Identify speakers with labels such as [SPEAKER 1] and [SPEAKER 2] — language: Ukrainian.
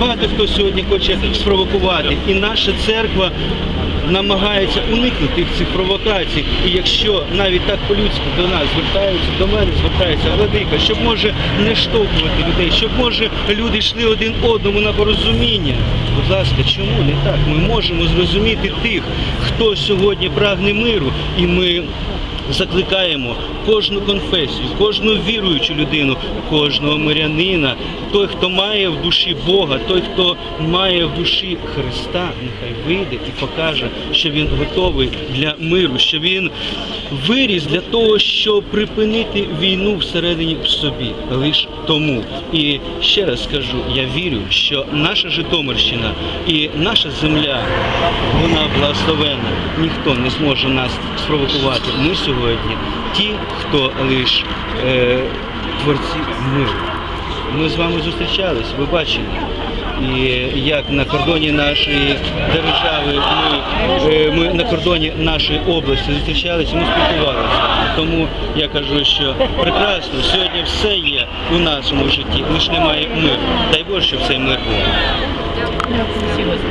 [SPEAKER 1] Багато хто сьогодні хоче спровокувати, і наша церква намагається уникнути цих провокацій. І якщо навіть так по-людськи до нас звертаються, до мене звертаються владика, щоб може не штовхувати людей, щоб може люди йшли один одному на порозуміння. Будь ласка, чому не так? Ми можемо зрозуміти тих, хто сьогодні прагне миру, і ми закликаємо кожну конфесію, кожну віруючу людину, кожного мирянина, той, хто має в душі Бога, той, хто має в душі Христа, нехай вийде і покаже, що він готовий для миру, що він виріс для того, щоб припинити війну всередині в собі. Лиш тому. І ще раз скажу, я вірю, що наша Житомирщина і наша земля, вона благословена. Ніхто не зможе нас спровокувати. Ми сьогодні ті, хто лиш е, творці миру. Ми з вами зустрічались, ви бачили. І як на кордоні нашої держави, ми, е, ми на кордоні нашої області зустрічалися, ми спілкувалися. Тому я кажу, що прекрасно, сьогодні все є у нашому житті, лише немає миру. Дай Боже, щоб цей мир був.